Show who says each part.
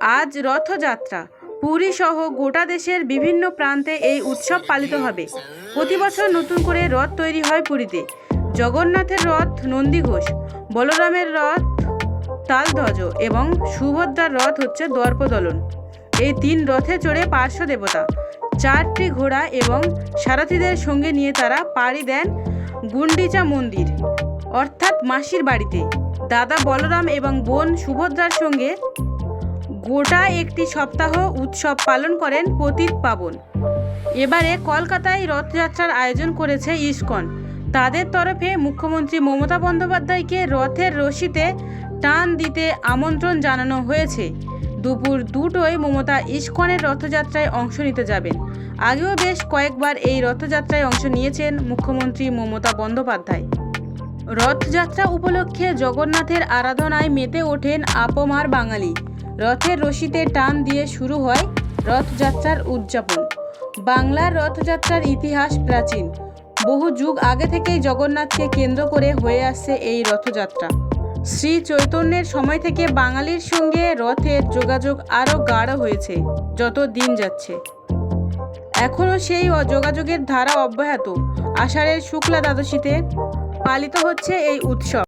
Speaker 1: আজ রথযাত্রা। পুরী সহ গোটা দেশের বিভিন্ন প্রান্তে এই উৎসব পালিত হবে। প্রতি বছর নতুন করে রথ তৈরি হয় পুরীতে। জগন্নাথের রথ নন্দীঘোষ, বলরামের রথ তালধ্বজ এবং সুভদ্রার রথ হচ্ছে দর্পদলন। এই তিন রথে চড়ে পার্শ্ব দেবতা, চারটি ঘোড়া এবং সারথীদের সঙ্গে নিয়ে তারা পাড়ি দেন গুন্ডিচা মন্দির, অর্থাৎ মাসির বাড়িতে। দাদা বলরাম এবং বোন সুভদ্রার সঙ্গে গোটা একটি সপ্তাহ উৎসব পালন করেন পতিত পাবন। এবারে কলকাতায় রথযাত্রার আয়োজন করেছে ইসকন। তাদের তরফে মুখ্যমন্ত্রী মমতা বন্দ্যোপাধ্যায়কে রথের রশিতে টান দিতে আমন্ত্রণ জানানো হয়েছে। দুপুর দুটোয় মমতা ইস্কনের রথযাত্রায় অংশ নিতে যাবেন। আগেও বেশ কয়েকবার এই রথযাত্রায় অংশ নিয়েছেন মুখ্যমন্ত্রী মমতা বন্দ্যোপাধ্যায়। রথযাত্রা উপলক্ষে জগন্নাথের আরাধনায় মেতে ওঠেন আপমার বাঙালি। রথের রশিতে টান দিয়ে শুরু হয় রথযাত্রার উদযাপন। বাংলার রথযাত্রার ইতিহাস প্রাচীন। বহু যুগ আগে থেকেই জগন্নাথকে কেন্দ্র করে হয়ে আসছে এই রথযাত্রা। শ্রী চৈতন্যের সময় থেকে বাঙালির সঙ্গে রথের যোগাযোগ আরও গাঢ় হয়েছে, যত দিন যাচ্ছে। এখনও সেই যোগাযোগের ধারা অব্যাহত। আষাঢ়ের শুক্লা দ্বাদশীতে পালিত হচ্ছে এই উৎসব।